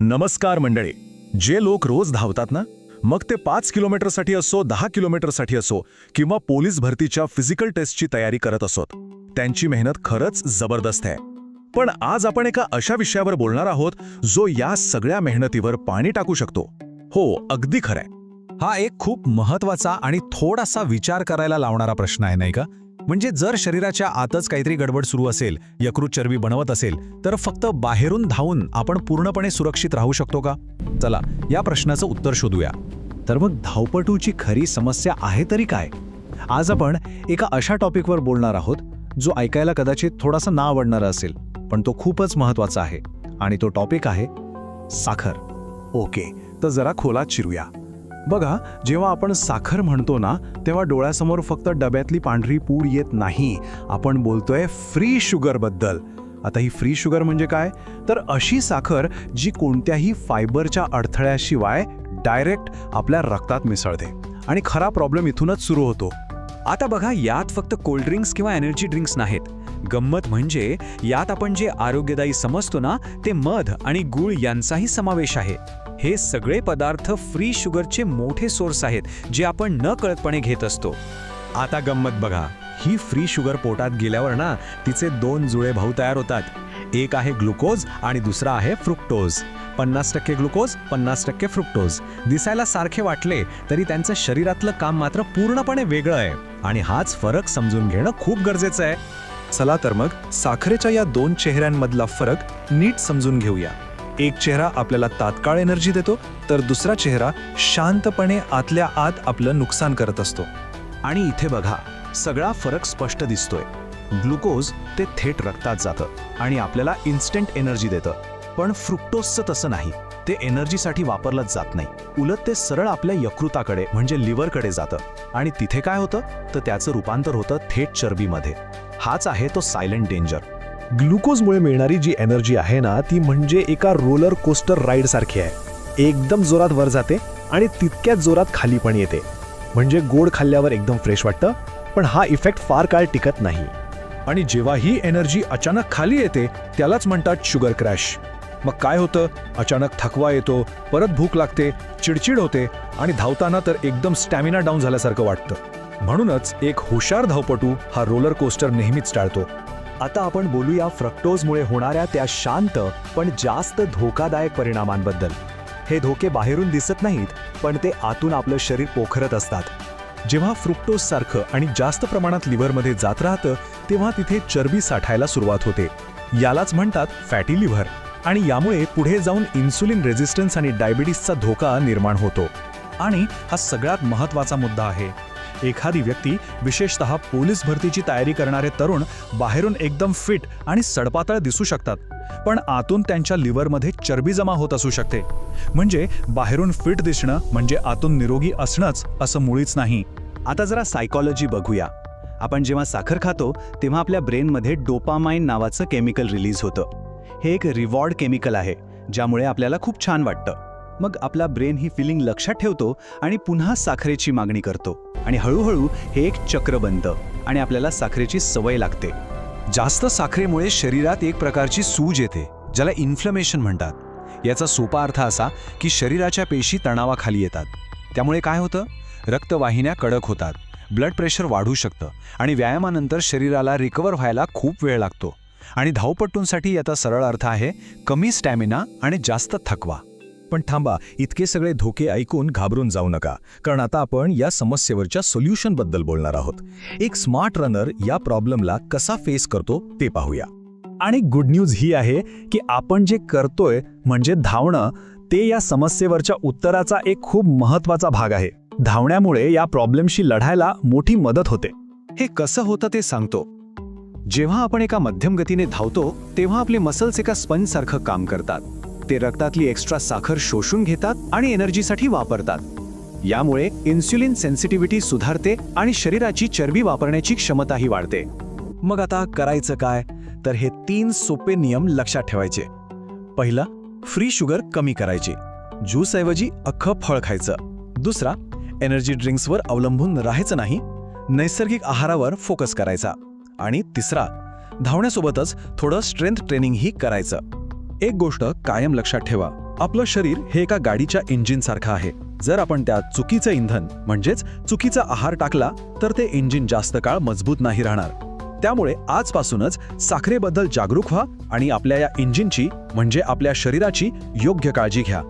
नमस्कार मंडळी. जे लोक रोज धावतात ना मग ते पाच किलोमीटरसाठी असो दहा किलोमीटरसाठी असो किंवा पोलीस भरतीच्या फिजिकल टेस्टची तयारी करत असोत त्यांची मेहनत खरंच जबरदस्त आहे. पण आज आपण एका अशा विषयावर बोलणार आहोत जो या सगळ्या मेहनतीवर पाणी टाकू शकतो. हो अगदी खरंय. हा एक खूप महत्त्वाचा आणि थोडासा विचार करायला लावणारा प्रश्न आहे नाही का? म्हणजे जर शरीराच्या आतच काहीतरी गडबड सुरू असेल यकृत चरबी बनवत असेल तर फक्त बाहेरून धावून आपण पूर्णपणे सुरक्षित राहू शकतो का? चला या प्रश्नाचं उत्तर शोधूया. तर मग धावपटूची खरी समस्या आहे तरी काय? आज आपण एका अशा टॉपिकवर बोलणार आहोत जो ऐकायला कदाचित थोडासा ना आवडणारा असेल पण तो खूपच महत्त्वाचा आहे. आणि तो टॉपिक आहे साखर. ओके तर जरा खोलात शिरूया. बघा जेव्हा आपण साखर म्हणतो ना तेव्हा डोळ्यासमोर फक्त डब्यातली पांढरी पूड येत नाही. आपण बोलतोय फ्री शुगरबद्दल आता ही फ्री शुगर म्हणजे काय? तर अशी साखर जी कोणत्याही फायबरच्या अडथळ्याशिवाय डायरेक्ट आपल्या रक्तात मिसळते. आणि खरा प्रॉब्लेम इथूनच सुरू होतो. आता बघा यात फक्त कोल्ड ड्रिंक्स किंवा एनर्जी ड्रिंक्स नाहीत. गंमत म्हणजे यात आपण जे आरोग्यदायी समजतो ना ते मध आणि गुळ यांचाही समावेश आहे. हे सगळे पदार्थ फ्री शुगरचे मोठे सोर्स आहेत जे आपण न कळतपणे घेत असतो. आता गंमत बघा. ही फ्री शुगर पोटात गेल्यावर ना तिचे दोन जुळे भाऊ तयार होतात. एक आहे ग्लुकोज आणि दुसरा आहे फ्रुक्टोज पन्नास टक्के ग्लुकोज पन्नास टक्के फ्रुक्टोज दिसायला सारखे वाटले तरी त्यांचं शरीरातलं काम मात्र पूर्णपणे वेगळं आहे. आणि हाच फरक समजून घेणं खूप गरजेचं आहे. चला तर मग साखरेच्या या दोन चेहऱ्यांमधला फरक नीट समजून घेऊया. एक चेहरा आपल्याला तात्काळ एनर्जी देतो तर दुसरा चेहरा शांतपणे आतल्या आत आपलं नुकसान करत असतो. आणि इथे बघा सगळा फरक स्पष्ट दिसतोय. ग्लुकोज ते थेट रक्तात जातं आणि आपल्याला इन्स्टंट एनर्जी देतं. पण फ्रुक्टोजचं तसं नाही ते एनर्जीसाठी वापरलंच जात नाही. उलट ते सरळ आपल्या यकृताकडे म्हणजे लिव्हरकडे जातं. आणि तिथे काय होतं? तर त्याचं रूपांतर होतं थेट चरबीमध्ये. हाच आहे तो सायलेंट डेंजर. ग्लुकोजमुळे मिळणारी जी एनर्जी आहे ना ती म्हणजे एका रोलर कोस्टर राईड सारखी आहे. एकदम जोरात वर जाते आणि तितक्याच जोरात खाली पण येते. म्हणजे गोड खाल्ल्यावर एकदम फ्रेश वाटतं पण हा इफेक्ट फार काळ टिकत नाही. आणि जेव्हा ही एनर्जी अचानक खाली येते त्यालाच म्हणतात शुगर क्रॅश. मग काय होतं? अचानक थकवा येतो परत भूक लागते चिडचिड होते आणि धावताना तर एकदम स्टॅमिना डाऊन झाल्यासारखं वाटतं. म्हणूनच एक हुशार धावपटू हा रोलर कोस्टर नेहमीच टाळतो. आता आपण बोलूया फ्रक्टोजमुळे होणाऱ्या त्या शांत पण जास्त धोकादायक परिणामांबद्दल. हे धोके बाहेरून दिसत नाहीत पण ते आतून आपलं शरीर पोखरत असतात. जेव्हा फ्रुक्टोज सारखं आणि जास्त प्रमाणात लिव्हरमध्ये जात राहतं तेव्हा तिथे चरबी साठायला सुरुवात होते. यालाच म्हणतात फॅटी लिव्हर. आणि यामुळे पुढे जाऊन इन्सुलिन रेझिस्टन्स आणि डायबिटीसचा धोका निर्माण होतो. आणि हा सगळ्यात महत्त्वाचा मुद्दा आहे. एखादी व्यक्ती विशेषतः पोलीस भरतीची तयारी करणारे तरुण बाहेरून एकदम फिट आणि सडपातळ दिसू शकतात. पण आतून त्यांच्या लिव्हरमध्ये चरबी जमा होत असू शकते. म्हणजे बाहेरून फिट दिसणं म्हणजे आतून निरोगी असणंच असं मुळीच नाही. आता जरा सायकॉलॉजी बघूया. आपण जेव्हा साखर खातो तेव्हा आपल्या ब्रेनमध्ये डोपामाइन नावाचं केमिकल रिलीज होतं. हे एक रिवॉर्ड केमिकल आहे ज्यामुळे आपल्याला खूप छान वाटतं. मग आपला ब्रेन ही फिलिंग लक्षात ठेवतो आणि पुन्हा साखरेची मागणी करतो. आणि हळूहळू हे एक चक्र बनतं आणि आपल्याला साखरेची सवय लागते. जास्त साखरेमुळे शरीरात एक प्रकारची सूज येते ज्याला इन्फ्लमेशन म्हणतात. याचा सोपा अर्थ असा की शरीराच्या पेशी तणावाखाली येतात. त्यामुळे काय होतं? रक्तवाहिन्या कडक होतात ब्लड प्रेशर वाढू शकतं आणि व्यायामानंतर शरीराला रिकवर व्हायला खूप वेळ लागतो. आणि धावपट्टूंसाठी याचा सरळ अर्थ आहे कमी स्टॅमिना आणि जास्त थकवा. पण थांबा इतके सगळे धोके ऐकून घाबरून जाऊ नका कारण आता आपण या समस्येवरच्या सोल्युशनबद्दल बोलणार आहोत. एक स्मार्ट रनर या प्रॉब्लेमला कसा फेस करतो ते पाहूया. आणि गुड न्यूज ही आहे की आपण जे करतोय म्हणजे धावणं ते या समस्येवरच्या उत्तराचा एक खूप महत्त्वाचा भाग आहे. धावण्यामुळे या प्रॉब्लेमशी लढायला मोठी मदत होते. हे कसं होतं ते सांगतो. जेव्हा आपण एका मध्यम गतीने धावतो तेव्हा आपले मसल्स एका स्पंजसारखं काम करतात. ते रक्तातली एक्स्ट्रा साखर शोषून घेतात आणि एनर्जीसाठी वापरतात. यामुळे इन्सुलिन सेन्सिटिव्हिटी सुधारते आणि शरीराची चरबी वापरण्याची क्षमताही वाढते. मग आता करायचं काय? तर हे तीन सोपे नियम लक्षात ठेवायचे. पहिला फ्री शुगर कमी करायची. ज्यूसऐवजी अख्खं फळ खायचं. दुसरा एनर्जी ड्रिंक्सवर अवलंबून राहायचं नाही. नैसर्गिक आहारावर फोकस करायचा. आणि तिसरा धावण्यासोबतच थोडं स्ट्रेंथ ट्रेनिंगही करायचं. एक गोष्ट कायम लक्षात ठेवा. आपलं शरीर हे एका गाडीच्या इंजिनसारखं आहे. जर आपण त्यात चुकीचं इंधन म्हणजेच चुकीचा आहार टाकला तर ते इंजिन जास्त काळ मजबूत नाही राहणार. त्यामुळे आजपासूनच साखरेबद्दल जागरूक व्हा आणि आपल्या या इंजिनची म्हणजे आपल्या शरीराची योग्य काळजी घ्या.